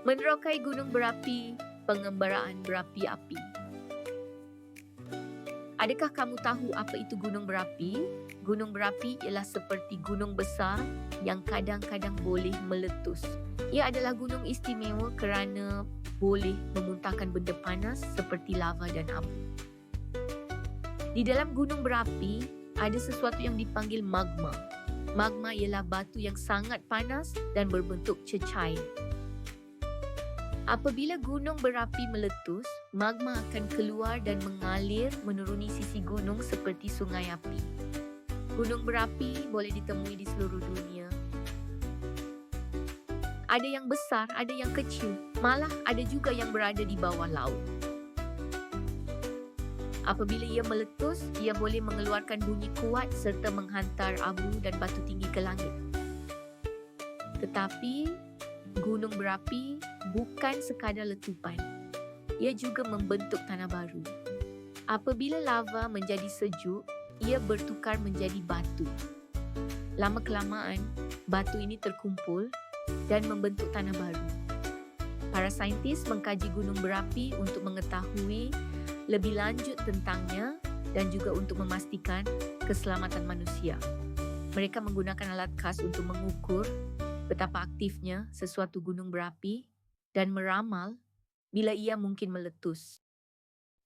Menerokai gunung berapi, pengembaraan berapi-api. Adakah kamu tahu apa itu gunung berapi? Gunung berapi ialah seperti gunung besar yang kadang-kadang boleh meletus. Ia adalah gunung istimewa kerana boleh memuntahkan benda panas seperti lava dan abu. Di dalam gunung berapi, ada sesuatu yang dipanggil magma. Magma ialah batu yang sangat panas dan berbentuk cecair. Apabila gunung berapi meletus, magma akan keluar dan mengalir menuruni sisi gunung seperti sungai api. Gunung berapi boleh ditemui di seluruh dunia. Ada yang besar, ada yang kecil, malah ada juga yang berada di bawah laut. Apabila ia meletus, ia boleh mengeluarkan bunyi kuat serta menghantar abu dan batu tinggi ke langit. Tetapi, gunung berapi bukan sekadar letupan. Ia juga membentuk tanah baru. Apabila lava menjadi sejuk, ia bertukar menjadi batu. Lama-kelamaan, batu ini terkumpul dan membentuk tanah baru. Para saintis mengkaji gunung berapi untuk mengetahui lebih lanjut tentangnya dan juga untuk memastikan keselamatan manusia. Mereka menggunakan alat khas untuk mengukur betapa aktifnya sesuatu gunung berapi dan meramal bila ia mungkin meletus.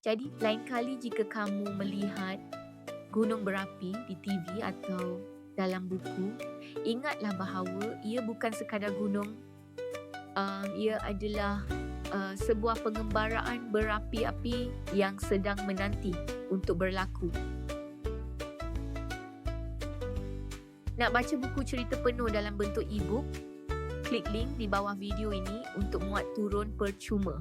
Jadi, lain kali jika kamu melihat gunung berapi di TV atau dalam buku, ingatlah bahawa ia bukan sekadar gunung. Uh, ia adalah uh, sebuah pengembaraan berapi-api yang sedang menanti untuk berlaku. Nak baca buku cerita penuh dalam bentuk e-book? Klik link di bawah video ini untuk muat turun percuma.